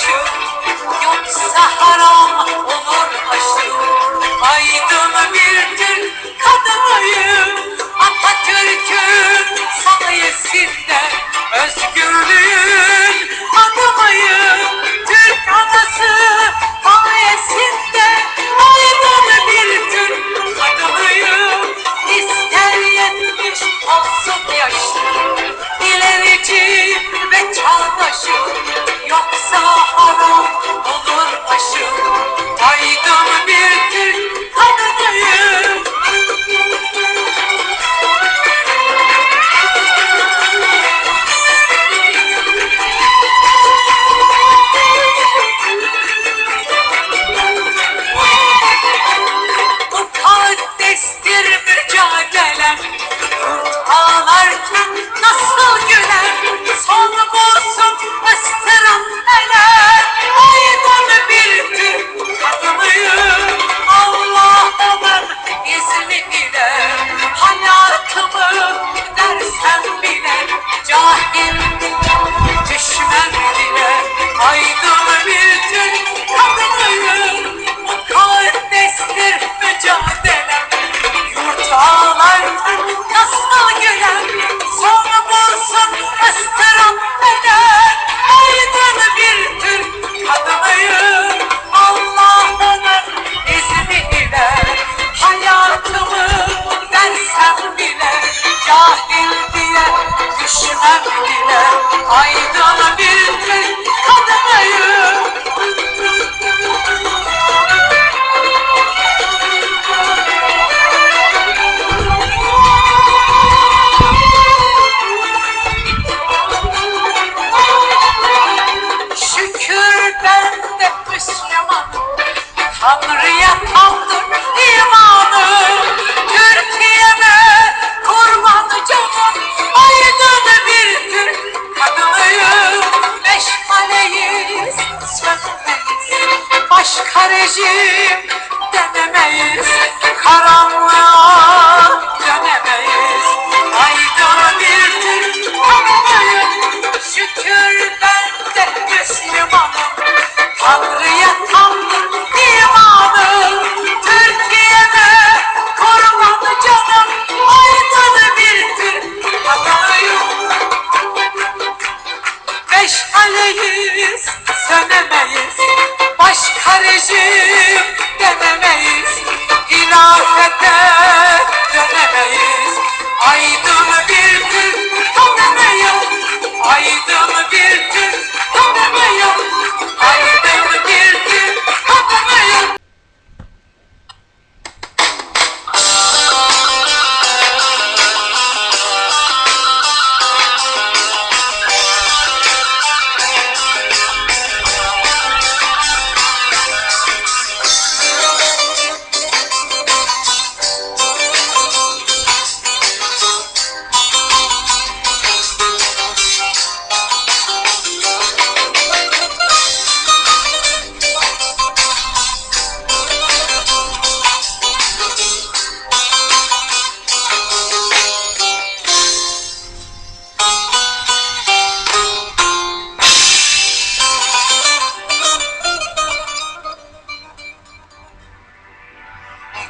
çağdaşım Yoksa haram versem bile Aydın bir Türk kadınıyım Rejim denemeyiz. Karanlığa dönemeyiz. Aydın bir Türk kadınıyım Şükür ben de Müslümanım. Tanrı'ya kaldır imanım Türkiye'me kurban canım Aydın bir Türk kadınıyım Meşaleyiz sönemeyiz Başka rejim denemeyiz Hilafete dönemeyiz. Aydın bir Türk kadınıyım Aydın bir Türk kadınıyım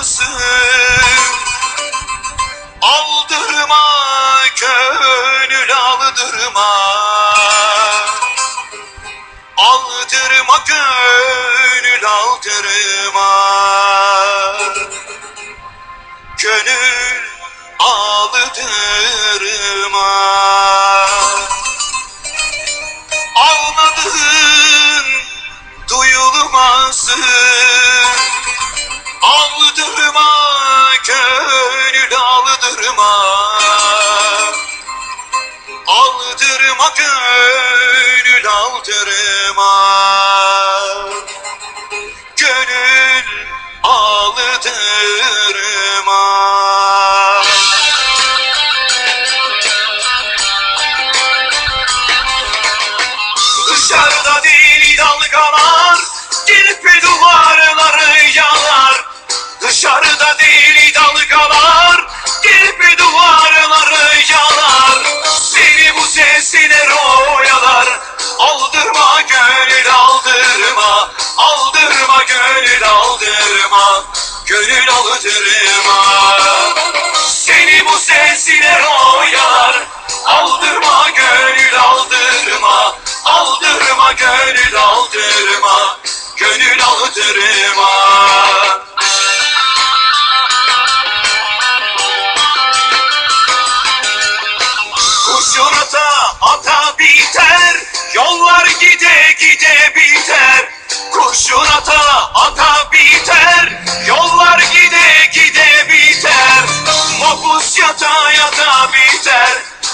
duyulmasın Aldırma gönül aldırma. Aldırma gönül aldırma. Gönül aldırma. Ağladın duyulmasın Aldırma gönül aldırma aldırma gönül aldırma Gönül aldırma Dışarıda deli dalgalar Gelip duvarları yalar. Seni bu sesler oyalar Aldırma gönül aldırma. Aldırma gönül aldırma. Gönül aldırma. Seni bu sesler oyalar Aldırma gönül aldırma. Aldırma gönül aldırma. Gönül aldırma Kuşun ata ata biter Yollar gide gide biter. Mapus yata yata biter.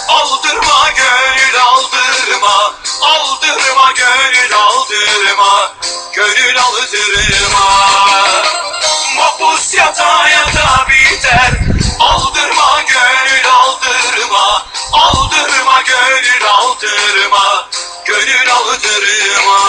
Aldırma gönül aldırma. Aldırma gönül aldırma. Gönül aldırma. Mapus yata yata biter. Aldırma gönül aldırma. Aldırma gönül aldırma. Gönül aldırma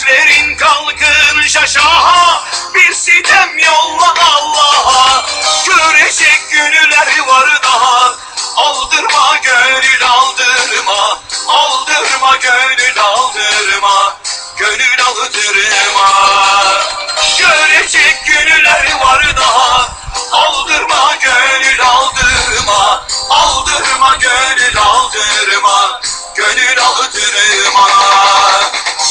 Dertlerin kalkın şaşaha Bir sitem yolla Allah'a. Görecek günler var daha Aldırma gönül aldırma Aldırma gönül aldırma Gönül aldırma. Görecek günler var daha Aldırma gönül aldırma Aldırma gönül aldırma Gönül aldırma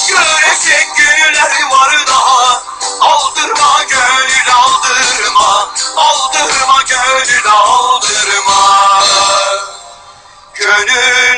Görecek günler var daha Aldırma gönül aldırma. Aldırma gönül aldırma. Gönül